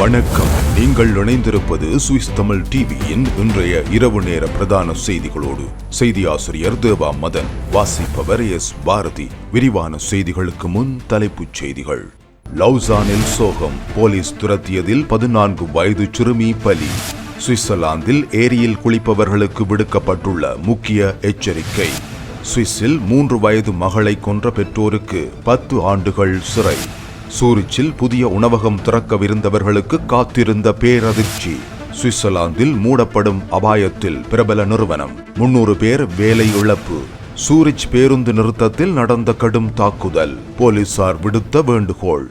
வணக்கம். நீங்கள் இணைந்திருப்பது சுவிஸ் தமிழ் டிவியின் இன்றைய இரவு நேர பிரதான செய்திகளோடு செய்தி ஆசிரியர் தேவா மதன் வாசிப்பவர் எஸ் பாரதி. விரிவான செய்திகளுக்கு முன் தலைப்புச் செய்திகள். லவுசானில் சோகம் போலீஸ் துரத்தியதில் பதினான்கு வயது சிறுமி பலி. சுவிட்சர்லாந்தில் ஏரியில் குளிப்பவர்களுக்கு விடுக்கப்பட்டுள்ள முக்கிய எச்சரிக்கை. சுவிஸில் மூன்று வயது மகளை கொன்ற பெற்றோருக்கு பத்து ஆண்டுகள் சிறை. சூரிச்சில் புதிய உணவகம் திறக்கவிருந்தவர்களுக்கு காத்திருந்த பேரதிர்ச்சி. சுவிட்சர்லாந்தில் மூடப்படும் அபாயத்தில் பிரபல நிறுவனம். முன்னூறு பேர் வேலை இழப்பு. சூரிச் பேருந்து நிறுத்தத்தில் நடந்த கடும் தாக்குதல். போலீசார் விடுத்த வேண்டுகோள்.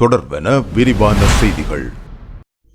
தொடர்பென விரிவான செய்திகள்.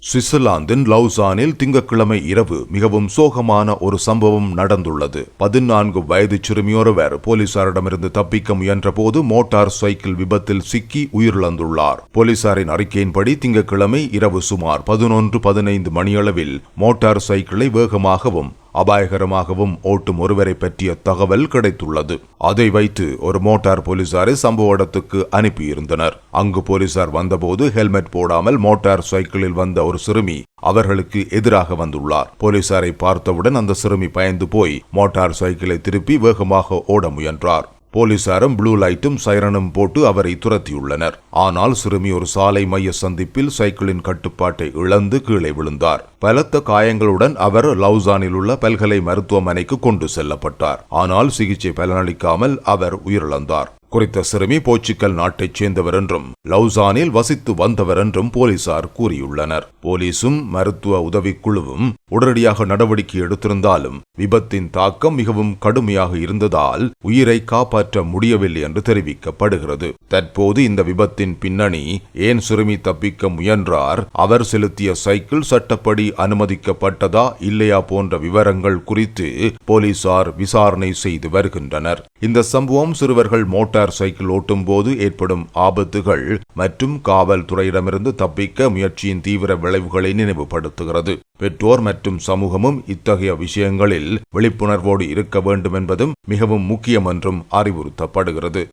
சுவிட்சர்லாந்தின் லவுசானில் திங்கட்கிழமை இரவு மிகவும் சோகமான ஒரு சம்பவம் நடந்துள்ளது. பதினான்கு வயது சிறுமியொருவர் போலீசாரிடமிருந்து தப்பிக்க முயன்றபோது மோட்டார் சைக்கிள் விபத்தில் சிக்கி உயிரிழந்துள்ளார். போலீசாரின் அறிக்கையின்படி திங்கட்கிழமை இரவு சுமார் பதினொன்று பதினைந்து மணியளவில் மோட்டார் சைக்கிளை வேகமாகவும் அபாயகரமாகவும் ஓட்டும் ஒருவரை பற்றிய தகவல் கிடைத்துள்ளது. அதை வைத்து ஒரு மோட்டார் போலீசாரை சம்பவ இடத்துக்கு அனுப்பியிருந்தனர். அங்கு போலீசார் வந்தபோது ஹெல்மெட் போடாமல் மோட்டார் சைக்கிளில் வந்த ஒரு சிறுமி அவர்களுக்கு எதிராக வந்துள்ளார். போலீசாரை பார்த்தவுடன் அந்த சிறுமி பயந்து போய் மோட்டார் சைக்கிளை திருப்பி வேகமாக ஓட முயன்றார். போலீசாரும் ப்ளூ லைட்டும் சைரனும் போட்டு அவரை துரத்தியுள்ளனர். ஆனால் சிறுமி ஒரு சாலை மைய சந்திப்பில் சைக்கிளின் கட்டுப்பாட்டை இழந்து கீழே விழுந்தார். பலத்த காயங்களுடன் அவர் லவுசானில் உள்ள பல்கலை மருத்துவமனைக்கு கொண்டு செல்லப்பட்டார். ஆனால் சிகிச்சை பலனளிக்காமல் அவர் உயிரிழந்தார். குறித்த சிறுமி போர்ச்சுக்கல் நாட்டைச் சேர்ந்தவர் என்றும் லவுசானில் வசித்து வந்தவர் என்றும் போலீசார் கூறியுள்ளனர். போலீசும் மருத்துவ உதவிக்குழுவும் உடனடியாக நடவடிக்கை எடுத்திருந்தாலும் விபத்தின் தாக்கம் மிகவும் கடுமையாக இருந்ததால் உயிரை காப்பாற்ற முடியவில்லை என்று தெரிவிக்கப்படுகிறது. தற்போது இந்த விபத்தின் பின்னணி ஏன் சிறுமி தப்பிக்க முயன்றார் அவர் செலுத்திய சைக்கிள் சட்டப்படி அனுமதிக்கப்பட்டதா இல்லையா போன்ற விவரங்கள் குறித்து போலீசார் விசாரணை செய்து வருகின்றனர். இந்த சம்பவம் சிறுவர்கள் மோட்டார் சைக்கிள் ஓட்டும் போது ஏற்படும் ஆபத்துகள் மற்றும் காவல்துறையிடமிருந்து தப்பிக்க முயற்சியின் தீவிர விளைவுகளை நினைவுபடுத்துகிறது. பெற்றோர் மற்றும் சமூகமும் இத்தகைய விஷயங்களில் விழிப்புணர்வோடு இருக்க வேண்டும் என்பதும் மிகவும் முக்கியம் என்றும் அறிவுறுத்தப்படுகிறது.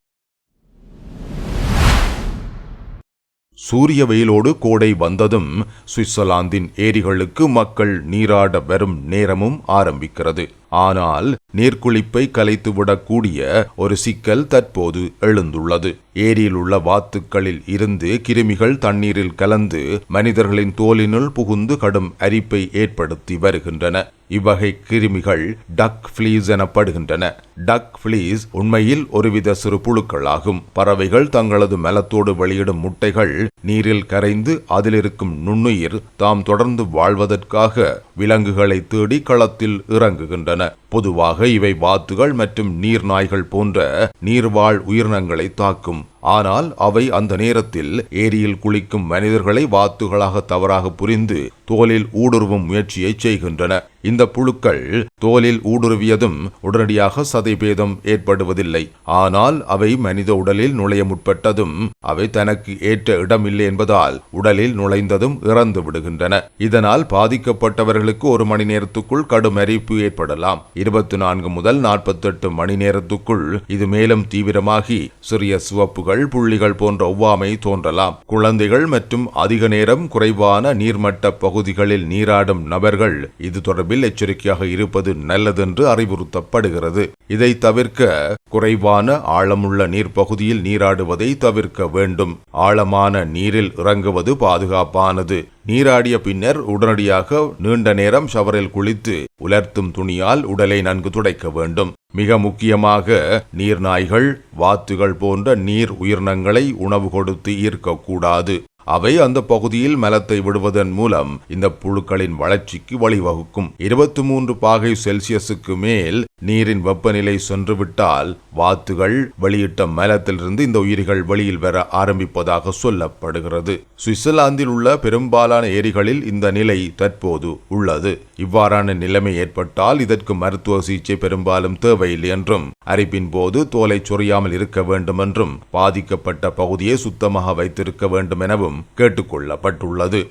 சூரிய வெயிலோடு கோடை வந்ததும் சுவிட்சர்லாந்தின் ஏரிகளுக்கு மக்கள் நீராட வரும் நேரமும் ஆரம்பிக்கிறது. ஆனால் நீர்க்குளிப்பை கலைத்துவிடக்கூடிய ஒரு சிக்கல் தற்போது எழுந்துள்ளது. ஏரியில் உள்ள வாத்துக்களில் இருந்து கிருமிகள் தண்ணீரில் கலந்து மனிதர்களின் தோலினுள் புகுந்து கடும் அரிப்பை ஏற்படுத்தி வருகின்றன. இவ்வகை கிருமிகள் டக் ஃபிளீஸ் எனப்படுகின்றன. டக் ஃபிளீஸ் உண்மையில் ஒருவித சிறு புழுக்களாகும். பறவைகள் தங்களது மலத்தோடு வெளியிடும் முட்டைகள் நீரில் கரைந்து அதிலிருக்கும் நுண்ணுயிர் தாம் தொடர்ந்து வாழ்வதற்காக விலங்குகளை தேடி களத்தில் இறங்குகின்றன. பொதுவாக இவை வாத்துகள் மற்றும் நீர்நாய்கள் போன்ற நீர்வாழ் உயிரினங்களை தாக்கும் ஆனால் அவை அந்த நேரத்தில் ஏரியில் குளிக்கும் மனிதர்களை வாத்துகளாக தவறாக புரிந்து தோலில் ஊடுருவும் முயற்சியை செய்கின்றன. இந்த புழுக்கள் தோலில் ஊடுருவியதும் உடனடியாக சதைபேதம் ஏற்படுவதில்லை. ஆனால் அவை மனித உடலில் நுழைய முற்பட்டதும் அவை தனக்கு ஏற்ற இடமில்லை என்பதால் உடலில் நுழைந்ததும் இறந்து விடுகின்றன. இதனால் பாதிக்கப்பட்டவர்களுக்கு ஒரு மணி நேரத்துக்குள் கடும் அரிப்பு ஏற்படலாம். இருபத்தி நான்கு முதல் நாற்பத்தெட்டு மணி நேரத்துக்குள் இது மேலும் தீவிரமாகி சிறிய சிவப்புகள் புள்ளிகள் போன்ற ஒவ்வாமை தோன்றலாம். குழந்தைகள் மற்றும் அதிக நேரம் குறைவான நீர்மட்ட பகுதிகளில் நீராடும் நபர்கள் இது தொடர்பில் எச்சரிக்கையாக இருப்பது நல்லதென்று அறிவுறுத்தப்படுகிறது. இதை தவிர்க்க குறைவான ஆழமுள்ள நீர்ப்பகுதியில் நீராடுவதை தவிர்க்க வேண்டும். ஆழமான நீரில் இறங்குவது பாதுகாப்பானது. நீராடிய பின்னர் உடனடியாக நீண்ட நேரம் ஷவரில் குளித்து உலர்த்தும் துணியால் உடலை நன்கு துடைக்க வேண்டும். மிக முக்கியமாக நீர்நாய்கள் வாத்துகள் போன்ற நீர் உயிரினங்களை உணவு கொடுத்து ஈர்க்கக்கூடாது. அவை அந்த பகுதியில் மலத்தை விடுவதன் மூலம் இந்த புழுக்களின் வளர்ச்சிக்கு வழிவகுக்கும். இருபத்தி மூன்று பாகை செல்சியஸுக்கு மேல் நீரின் வெப்பநிலை சென்றுவிட்டால் வாத்துகள் வெளியிட்ட மலத்திலிருந்து இந்த உயிரிகள் வெளியில் வர ஆரம்பிப்பதாக சொல்லப்படுகிறது. சுவிட்சர்லாந்தில் உள்ள பெரும்பாலான ஏரிகளில் இந்த நிலை தற்போது உள்ளது. இவ்வாறான நிலைமை ஏற்பட்டால் இதற்கு மருத்துவ சிகிச்சை பெரும்பாலும் தேவையில்லை என்றும் அரிப்பின் போது தோலை சொறியாமல் இருக்க வேண்டும் என்றும் பாதிக்கப்பட்ட பகுதியை சுத்தமாக வைத்திருக்க வேண்டும் எனவும் கேட்டுக்கொள்ளப்பட்டுள்ளது.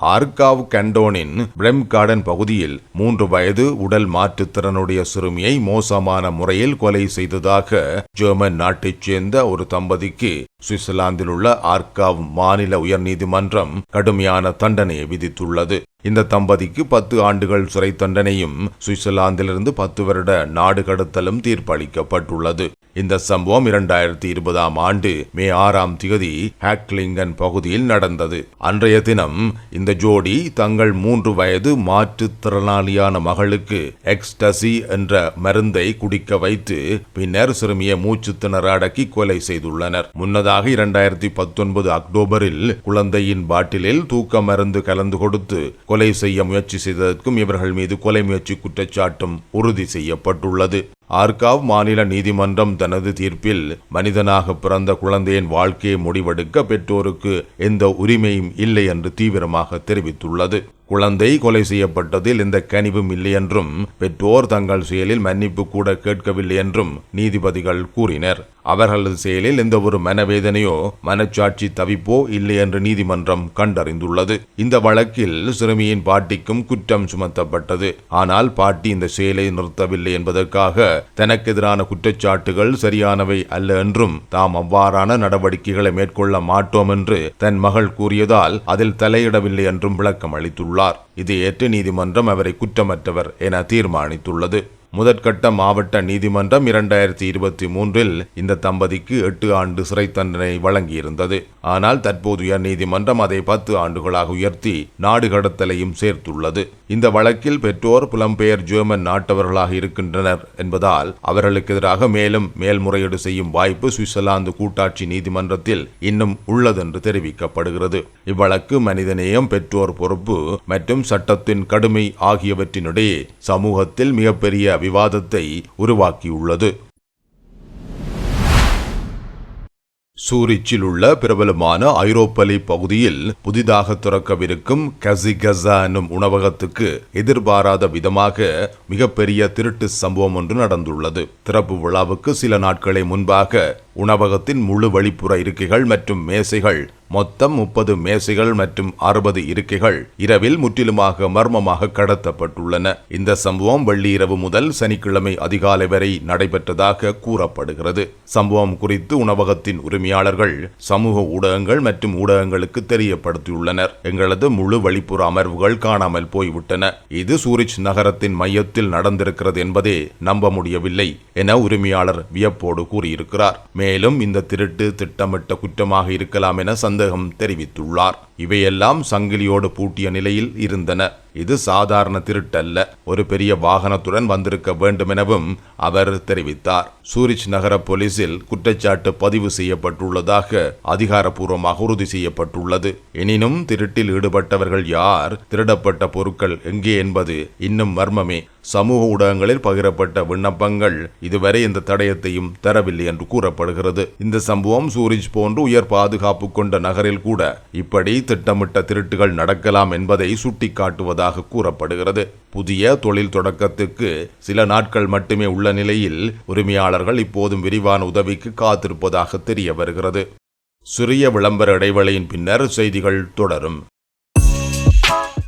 ஆர்காவ் கண்டோனின் பிரெம் கார்டன் பகுதியில் மூன்று வயது உடல் மாற்றுத்திறனுடைய சிறுமியை மோசமான முறையில் கொலை செய்ததாக ஜெர்மன் நாட்டைச் சேர்ந்த ஒரு தம்பதிக்கு சுவிட்சர்லாந்தில் உள்ள ஆர்காவ் மாநில உயர்நீதிமன்றம் கடுமையான தண்டனையை விதித்துள்ளது. இந்த தம்பதிக்கு பத்து ஆண்டுகள் சிறை தண்டனையும் சுவிட்சர்லாந்திலிருந்து பத்து வருட நாடு கடத்தலும் தீர்ப்பளிக்கப்பட்டுள்ளது. இந்த சம்பவம் இரண்டாயிரத்தி இருபதாம் ஆண்டு மே ஆறாம் தேதி ஹாக்லிங்கன் பகுதியில் நடந்தது. அன்றைய தினம் இந்த ஜோடி தங்கள் மூன்று வயது மாற்றுத்திறனாளியான மகளுக்கு எக்ஸ்டசி என்ற மருந்தை குடிக்க வைத்து பின்னர் சிறுமியை மூச்சு திணற அடக்கி கொலை செய்துள்ளனர். முன்னதாக இரண்டாயிரத்தி பத்தொன்பது அக்டோபரில் குழந்தையின் பாட்டிலில் தூக்க மருந்து கலந்து கொடுத்து கொலை செய்ய முயற்சி செய்ததற்கும் இவர்கள் மீது கொலை முயற்சி குற்றச்சாட்டும் உறுதி செய்யப்பட்டுள்ளது. ஆர்காவ் மாநில நீதிமன்றம் தனது தீர்ப்பில் மனிதனாக பிறந்த குழந்தையின் வாழ்க்கையை முடிவெடுக்க பெற்றோருக்கு எந்த உரிமையும் இல்லை என்று தீவிரமாக தெரிவித்துள்ளது. குழந்தை கொலை செய்யப்பட்டதில் எந்த கனிவும் இல்லை என்றும் பெற்றோர் தங்கள் செயலில் மன்னிப்பு கூட கேட்கவில்லை என்றும் நீதிபதிகள் கூறினர். அவர்களது செயலில் எந்த ஒரு மனவேதனையோ மனச்சாட்சி தவிப்போ இல்லை என்று நீதிமன்றம் கண்டறிந்துள்ளது. இந்த வழக்கில் சிறுமியின் பாட்டிக்கும் குற்றம் சுமத்தப்பட்டது. ஆனால் பாட்டி இந்த செயலை நிறுத்தவில்லை என்பதற்காக தனக்கு எதிரான குற்றச்சாட்டுகள் சரியானவை அல்ல என்றும் தாம் அவ்வாறான நடவடிக்கைகளை மேற்கொள்ள மாட்டோம் என்று தன் மகள் கூறியதால் அதில் தலையிடவில்லை என்றும் விளக்கம் அளித்துள்ளார் இது ஏற்று நீதிமன்றம் அவரை குற்றமற்றவர் என தீர்மானித்துள்ளது. முதற்கட்ட மாவட்ட நீதிமன்றம் இரண்டாயிரத்தி இருபத்தி மூன்றில் இந்த தம்பதிக்கு எட்டு ஆண்டு சிறை தண்டனை வழங்கியிருந்தது. ஆனால் தற்போது உயர் நீதிமன்றம் அதை பத்து ஆண்டுகளாக உயர்த்தி நாடு கடத்தலையும் சேர்த்துள்ளது. இந்த வழக்கில் பெற்றோர் புலம்பெயர் ஜெர்மன் நாட்டவர்களாக இருக்கின்றனர் என்பதால் அவர்களுக்கு எதிராக மேலும் மேல்முறையீடு செய்யும் வாய்ப்பு சுவிட்சர்லாந்து கூட்டாட்சி நீதிமன்றத்தில் இன்னும் உள்ளதென்று தெரிவிக்கப்படுகிறது. இவ்வழக்கு மனிதநேயம் பெற்றோர் பொறுப்பு மற்றும் சட்டத்தின் கடுமை ஆகியவற்றினிடையே சமூகத்தில் மிகப்பெரிய விவாதத்தை உருவாக்கியுள்ளது. சூரிச்சில் உள்ள பிரபலமான ஐரோப்பலி பகுதியில் புதிதாக திறக்கவிருக்கும் கசிகசா எனும் உணவகத்துக்கு எதிர்பாராத விதமாக மிகப்பெரிய திருட்டு சம்பவம் ஒன்று நடந்துள்ளது. திறப்பு விழாவுக்கு சில நாட்களை முன்பாக உணவகத்தின் முழு வெளிப்புற இருக்கைகள் மற்றும் மேசைகள் மொத்தம் முப்பது மேசைகள் மற்றும் அறுபது இருக்கைகள் இரவில் முற்றிலுமாக மர்மமாக கடத்தப்பட்டுள்ளன. இந்த சம்பவம் வெள்ளி இரவு முதல் சனிக்கிழமை அதிகாலை வரை நடைபெற்றதாக கூறப்படுகிறது. சம்பவம் குறித்து உணவகத்தின் உரிமையாளர்கள் சமூக ஊடகங்கள் மற்றும் ஊடகங்களுக்கு தெரியப்படுத்தியுள்ளனர். எங்களது முழு வெளிப்புற அமர்வுகள் காணாமல் போய்விட்டன. இது சூரிச் நகரத்தின் மையத்தில் நடந்திருக்கிறது என்பதே நம்ப முடியவில்லை என உரிமையாளர் வியப்போடு கூறியிருக்கிறார். மேலும் இந்த திருட்டு திட்டமிட்ட குற்றமாக இருக்கலாம் என சந்தேகம் தெரிவித்துள்ளார். இவையெல்லாம் சங்கிலியோடு பூட்டிய நிலையில் இருந்தன. இது சாதாரண திருட்டல்ல. ஒரு பெரிய வாகனத்துடன் வந்திருக்க வேண்டுமெனவும் அவர் தெரிவித்தார். சூரிச் நகர போலீசில் குற்றச்சாட்டு பதிவு செய்யப்பட்டுள்ளதாக அதிகாரப்பூர்வமாக உறுதி செய்யப்பட்டுள்ளது. எனினும் திருட்டில் ஈடுபட்டவர்கள் யார்? திருடப்பட்ட பொருட்கள் எங்கே என்பது இன்னும் மர்மமே. சமூக ஊடகங்களில் பகிரப்பட்ட விண்ணப்பங்கள் இதுவரை இந்த தடயத்தையும் தரவில்லை என்று கூறப்படுகிறது. இந்த சம்பவம் சூரிஜ் போன்று உயர் பாதுகாப்பு கொண்ட நகரில் கூட இப்படி திட்டமிட்ட திருட்டுகள் நடக்கலாம் என்பதை சுட்டிக்காட்டுவதாக கூறப்படுகிறது. புதிய தொழில் தொடக்கத்துக்கு சில நாட்கள் மட்டுமே உள்ள நிலையில் உரிமையாளர்கள் இப்போதும் விரிவான உதவிக்கு காத்திருப்பதாக தெரிய வருகிறது. சிறிய விளம்பர இடைவெளியின் பின்னர் செய்திகள் தொடரும்.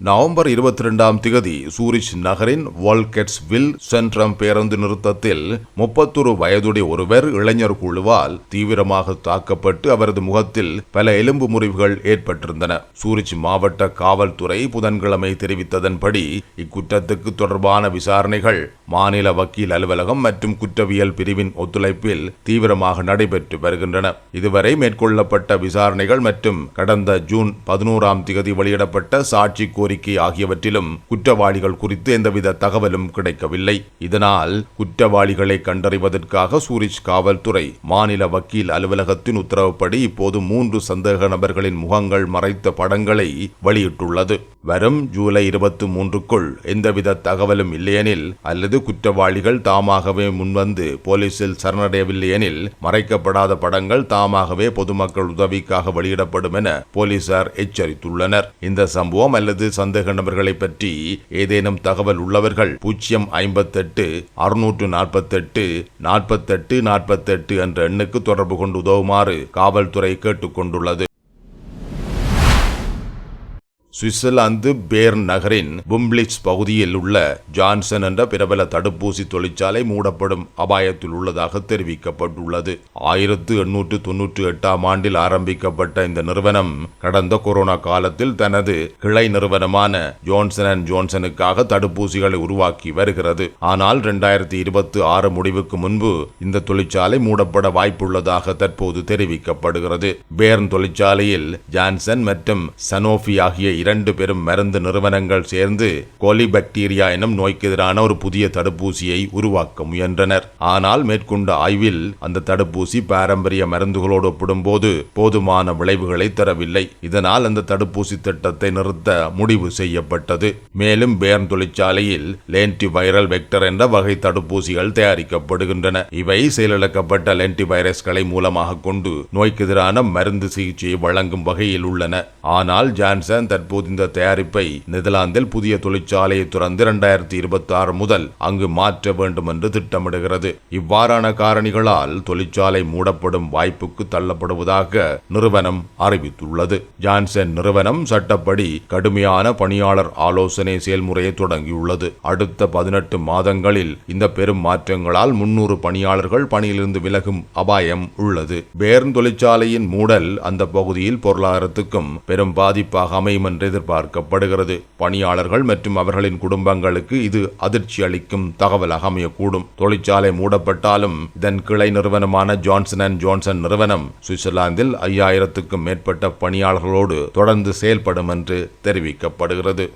நவம்பர் இருபத்தி ரெண்டாம் திகதி சூரிச் நகரின் வால்கெட்ஸ் வில் சென்ட்ரம் பேருந்து நிறுத்தத்தில் முப்பத்தொரு வயதுடைய ஒருவர் இளைஞர் குழுவால் தீவிரமாக தாக்கப்பட்டு அவரது முகத்தில் பல எலும்பு முறிவுகள் ஏற்பட்டிருந்தன. சூரிச் மாவட்ட காவல்துறை புதன்கிழமை தெரிவித்ததன்படி இக்குற்றத்துக்கு தொடர்பான விசாரணைகள் மாநில வக்கீல் அலுவலகம் மற்றும் குற்றவியல் பிரிவின் ஒத்துழைப்பில் தீவிரமாக நடைபெற்று வருகின்றன. இதுவரை மேற்கொள்ளப்பட்ட விசாரணைகள் மற்றும் கடந்த ஜூன் பதினோராம் திகதி வெளியிடப்பட்ட சாட்சி கோரி கோரிக்கை ஆகியவற்றிலும் குற்றவாளிகள் குறித்து எந்தவித தகவலும் கிடைக்கவில்லை. இதனால் குற்றவாளிகளை கண்டறிவதற்காக சூரிச் காவல்துறை மாநில வக்கீல் அலுவலகத்தின் உத்தரவுப்படி இப்போது மூன்று சந்தேக நபர்களின் முகங்கள் மறைத்த படங்களை வெளியிட்டுள்ளது. வரும் ஜூலை இருபத்தி மூன்றுக்குள் எந்தவித தகவலும் இல்லையெனில் அல்லது குற்றவாளிகள் தாமாகவே முன்வந்து போலீசில் சரணடையவில்லையெனில் மறைக்கப்படாத படங்கள் தாமாகவே பொதுமக்கள் உதவிக்காக வெளியிடப்படும் என போலீசார் எச்சரித்துள்ளனர். இந்த சம்பவம் அல்லது சந்தேக நபர்களை பற்றி ஏதேனும் தகவல் உள்ளவர்கள் பூஜ்ஜியம் ஐம்பத்தெட்டு அறுநூற்று நாற்பத்தெட்டு நாற்பத்தெட்டு நாற்பத்தெட்டு என்ற எண்ணுக்கு தொடர்பு கொண்டு உதவுமாறு காவல்துறை கேட்டுக்கொண்டுள்ளது. சுவிட்சர்லாந்து பேர்ன் நகரின் பும்ப்ளிட்ஸ் பகுதியில் உள்ள ஜான்சன் என்ற பிரபல தடுப்பூசி தொழிற்சாலை மூடப்படும் அபாயத்தில் உள்ளதாக தெரிவிக்கப்பட்டுள்ளது. ஆயிரத்து எண்ணூற்று தொன்னூற்றி எட்டாம் ஆண்டில் ஆரம்பிக்கப்பட்ட இந்த நிறுவனம் கடந்த கொரோனா காலத்தில் தனது கிளை நிறுவனமான ஜோன்சன் அண்ட் ஜோன்சனுக்காக தடுப்பூசிகளை உருவாக்கி வருகிறது. ஆனால் இரண்டாயிரத்தி இருபத்தி ஆறு முடிவுக்கு முன்பு இந்த தொழிற்சாலை மூடப்பட வாய்ப்புள்ளதாக தற்போது தெரிவிக்கப்படுகிறது. பேர்ன் தொழிற்சாலையில் ஜான்சன் மற்றும் சனோஃபி ஆகிய இரண்டு பெரும் மருந்து நிறுவனங்கள் சேர்ந்து கோலிபாக்டீரியா எனும் நோய்க்கு எதிரான ஒரு புதிய தடுப்பூசியை உருவாக்க முயன்றனர். ஆனால் மேற்கொண்ட ஆய்வில் அந்த தடுப்பூசி பாரம்பரிய மருந்துகளோடு ஒப்பிடும்போது போதுமான விளைவுகளை தரவில்லை. இதனால் அந்த தடுப்பூசி திட்டத்தை நிறுத்த முடிவு செய்யப்பட்டது. மேலும் பேர்ன் தொழிற்சாலையில் லேன்டி வைரல் வெக்டர் என்ற வகை தடுப்பூசிகள் தயாரிக்கப்படுகின்றன. இவை செயலிழக்கப்பட்ட லென்டி வைரஸ்களை மூலமாக கொண்டு நோய்க்கு எதிரான மருந்து சிகிச்சையை வழங்கும் வகையில் உள்ளன. ஆனால் ஜான்சன் தற்போது இந்த தயாரிப்பை நெதர்லாந்தில் புதிய தொழிற்சாலையை துறந்து இரண்டாயிரத்தி இருபத்தி ஆறு முதல் அங்கு மாற்ற வேண்டும் என்று திட்டமிடுகிறது. இவ்வாறான காரணிகளால் தொழிற்சாலை மூடப்படும் வாய்ப்புக்கு தள்ளப்படுவதாக நிறுவனம் அறிவித்துள்ளது. ஜான்சன் நிறுவனம் சட்டப்படி கடுமையான பணியாளர் ஆலோசனை செயல்முறையை தொடங்கியுள்ளது. அடுத்த பதினெட்டு மாதங்களில் இந்த பெரும் மாற்றங்களால் முன்னூறு பணியாளர்கள் பணியிலிருந்து விலகும் அபாயம் உள்ளது. பேர்ன் தொழிற்சாலையின் மூடல் அந்த பகுதியில் பொருளாதாரத்துக்கும் பெரும் பாதிப்பாக அமையும் என்று எதிர்பார்க்கப்படுகிறது. பணியாளர்கள் மற்றும் அவர்களின் குடும்பங்களுக்கு இது அதிர்ச்சி அளிக்கும் தகவலாக அமையக்கூடும். தொழிற்சாலை மூடப்பட்டாலும் இதன் கிளை நிறுவனமான ஜான்சன் அண்ட் ஜான்சன் நிறுவனம் சுவிட்சர்லாந்தில் ஐயாயிரத்துக்கும் மேற்பட்ட பணியாளர்களோடு தொடர்ந்து செயல்படும் என்று தெரிவிக்கப்படுகிறது.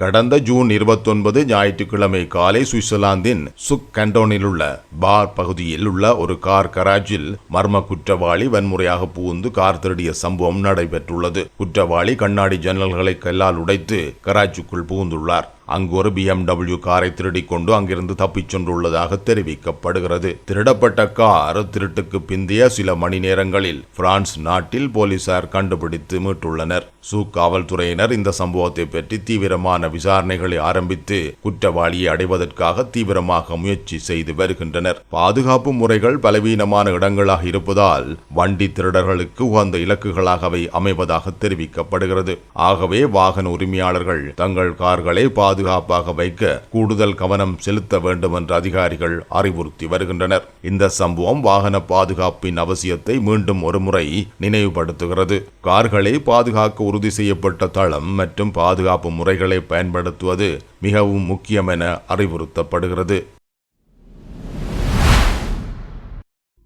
கடந்த ஜூன் இருபத்தொன்பது ஞாயிற்றுக்கிழமை காலை சுவிட்சர்லாந்தின் சுக் கண்டோனில் உள்ள பார் பகுதியில் உள்ள ஒரு கார் கராஜில் மர்ம குற்றவாளி வன்முறையாக புகுந்து கார் திருடிய சம்பவம் நடைபெற்றுள்ளது. குற்றவாளி கண்ணாடி ஜன்னல்களை கல்லால் உடைத்து கராச்சுக்குள் புகுந்துள்ளார். அங்கு ஒரு பிஎம்டபிள்யூ காரை திருடிக் கொண்டு அங்கிருந்து தப்பிச் சென்றுள்ளதாக தெரிவிக்கப்படுகிறது. திருடப்பட்ட கார் திருட்டுக்கு பிந்தைய சில மணி நேரங்களில் பிரான்ஸ் நாட்டில் போலீசார் கண்டுபிடித்து மீட்டுள்ளனர். சூ காவல்துறையினர் இந்த சம்பவத்தை பற்றி தீவிரமான விசாரணைகளை ஆரம்பித்து குற்றவாளியை அடைவதற்காக தீவிரமாக முயற்சி செய்து வருகின்றனர். பாதுகாப்பு முறைகள் பலவீனமான இடங்களாக இருப்பதால் வண்டி திருடர்களுக்கு உகந்த இலக்குகளாகவே அமைவதாக தெரிவிக்கப்படுகிறது. ஆகவே வாகன உரிமையாளர்கள் தங்கள் கார்களை பாது பாதுகாப்பாக வைக்க கூடுதல் கவனம் செலுத்த வேண்டும் என்று அதிகாரிகள் அறிவுறுத்தி வருகின்றனர். இந்த சம்பவம் வாகன பாதுகாப்பின் அவசியத்தை மீண்டும் ஒருமுறை நினைவுபடுத்துகிறது. கார்களை பாதுகாக்க உறுதி செய்யப்பட்ட தளம் மற்றும் பாதுகாப்பு முறைகளை பயன்படுத்துவது மிகவும் முக்கியம் என அறிவுறுத்தப்படுகிறது.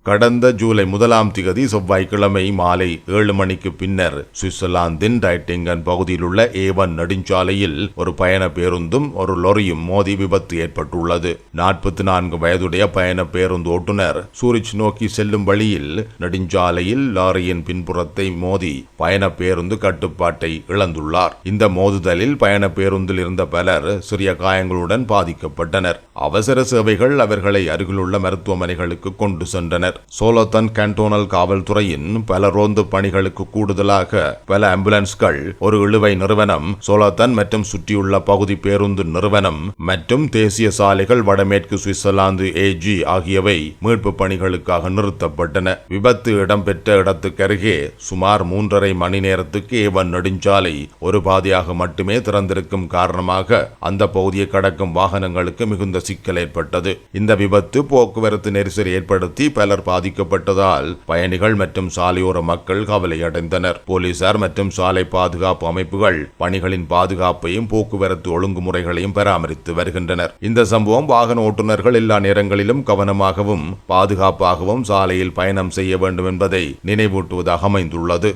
கடந்த ஜூலை முதலாம் திகதி செவ்வாய்க்கிழமை மாலை ஏழு மணிக்கு பின்னர் சுவிட்சர்லாந்தின் டைட்டிங்கன் பகுதியில் உள்ள ஏவன் நெடுஞ்சாலையில் ஒரு பயண பேருந்தும் ஒரு லொரியும் மோதி விபத்து ஏற்பட்டுள்ளது. நாற்பத்தி நான்கு வயதுடைய பயண பேருந்து ஓட்டுநர் சூரிச் நோக்கி செல்லும் வழியில் நெடுஞ்சாலையில் லாரியின் பின்புறத்தை மோதி பயண பேருந்து கட்டுப்பாட்டை இழந்துள்ளார். இந்த மோதுதலில் பயண பேருந்தில் இருந்த பலர் சிறிய காயங்களுடன் பாதிக்கப்பட்டனர். அவசர சேவைகள் அவர்களை அருகிலுள்ள மருத்துவமனைகளுக்கு கொண்டு சென்றனர். சோலோத்தன் கேண்டோனல் காவல்துறையின் பல ரோந்து பணிகளுக்கு கூடுதலாக பல ஆம்புலன்ஸ்கள் ஒரு இழுவை நிறுவனம் சோலோத்தன் மற்றும் சுற்றியுள்ள பகுதி பேருந்து நிறுவனம் மற்றும் தேசிய சாலைகள் வடமேற்கு சுவிட்சர்லாந்து ஏஜி ஆகியவை மீட்பு பணிகளுக்காக நிறுத்தப்பட்டன. விபத்து இடம்பெற்ற இடத்துக்கு அருகே சுமார் மூன்றரை மணி நேரத்துக்கு ஏவன் நெடுஞ்சாலை ஒரு பாதையாக மட்டுமே திறந்திருக்கும் காரணமாக அந்த பகுதியை கடக்கும் வாகனங்களுக்கு மிகுந்த சிக்கல் ஏற்பட்டது. இந்த விபத்து போக்குவரத்து நெரிசல் ஏற்படுத்தி பலர் பாதிக்கப்பட்டதால் பயணிகள் மற்றும் சாலையோர மக்கள் கவலையடைந்தனர் போலீசார் மற்றும் சாலை பாதுகாப்பு அமைப்புகள் பணிகளின் பாதுகாப்பையும் போக்குவரத்து ஒழுங்குமுறைகளையும் பராமரித்து வருகின்றனர். இந்த சம்பவம் வாகன ஓட்டுநர்கள் எல்லா நேரங்களிலும் கவனமாகவும் பாதுகாப்பாகவும் சாலையில் பயணம் செய்ய வேண்டும் என்பதை நினைவூட்டுவதாக அமைந்துள்ளது.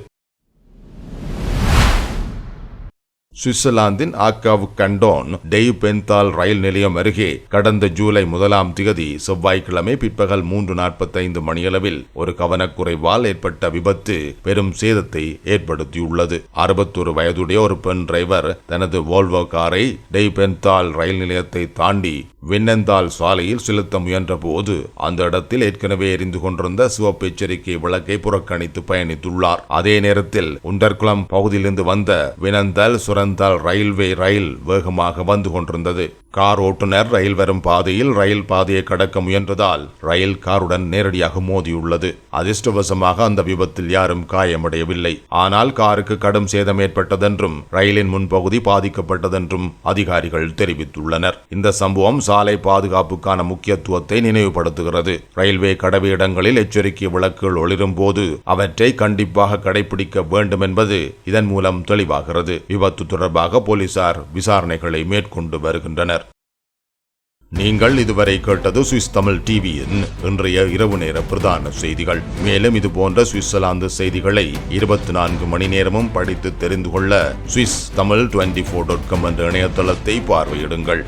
சுவிட்சர்லாந்தின் ஆக்காவு கண்டோன் டெய் பென்தால் ரயில் நிலையம் அருகே கடந்த ஜூலை முதலாம் திகதி செவ்வாய்க்கிழமை பிற்பகல் மூன்று நாற்பத்தைந்து மணியளவில் ஒரு கவனக்குறைவால் ஏற்பட்ட விபத்து பெரும் சேதத்தை ஏற்படுத்தியுள்ளது. அறுபத்தொரு வயதுடைய ஒரு பெண் டிரைவர் தனது வோல்வோ காரை டெய் பென்தால் ரயில் நிலையத்தை தாண்டி விண்ணந்தால் சாலையில் செலுத்த முயன்றபோது அந்த இடத்தில் ஏற்கனவே எரிந்து கொண்டிருந்த சிவப்பு எச்சரிக்கை விளக்கை புறக்கணித்து பயணித்துள்ளார். அதே நேரத்தில் உண்டர்குளம் பகுதியிலிருந்து வந்த வினந்தால் சுரந்தால் ரயில்வே ரயில் வேகமாக வந்து கொண்டிருந்தது. கார் ஓட்டுநர் ரயில் வரும் பாதையில் ரயில் பாதையை கடக்க முயன்றதால் ரயில் காருடன் நேரடியாக மோதியுள்ளது. அதிர்ஷ்டவசமாக அந்த விபத்தில் யாரும் காயமடையவில்லை. ஆனால் காருக்கு கடும் சேதம் ஏற்பட்டதென்றும் ரயிலின் முன்பகுதி பாதிக்கப்பட்டதென்றும் அதிகாரிகள் தெரிவித்துள்ளனர். இந்த சம்பவம் சாலை பாதுகாப்புக்கான முக்கியத்துவத்தை நினைவுபடுத்துகிறது. ரயில்வே கடவையிடங்களில் எச்சரிக்கை விளக்குகள் ஒளிரும் போது அவற்றை கண்டிப்பாக கடைபிடிக்க வேண்டும் என்பது இதன் மூலம் தெளிவாகிறது. விபத்து தொடர்பாக போலீசார் விசாரணைகளை மேற்கொண்டு வருகின்றனர். நீங்கள் இதுவரை கேட்டது சுவிஸ் தமிழ் டிவியின் இன்றைய இரவு நேர பிரதான செய்திகள். மேலும் இது போன்ற சுவிட்சர்லாந்து செய்திகளை இருபத்தி நான்கு மணி நேரமும் படித்து தெரிந்து கொள்ள Swiss Tamil twenty four dot com என்ற இணையதளத்தை பார்வையிடுங்கள்.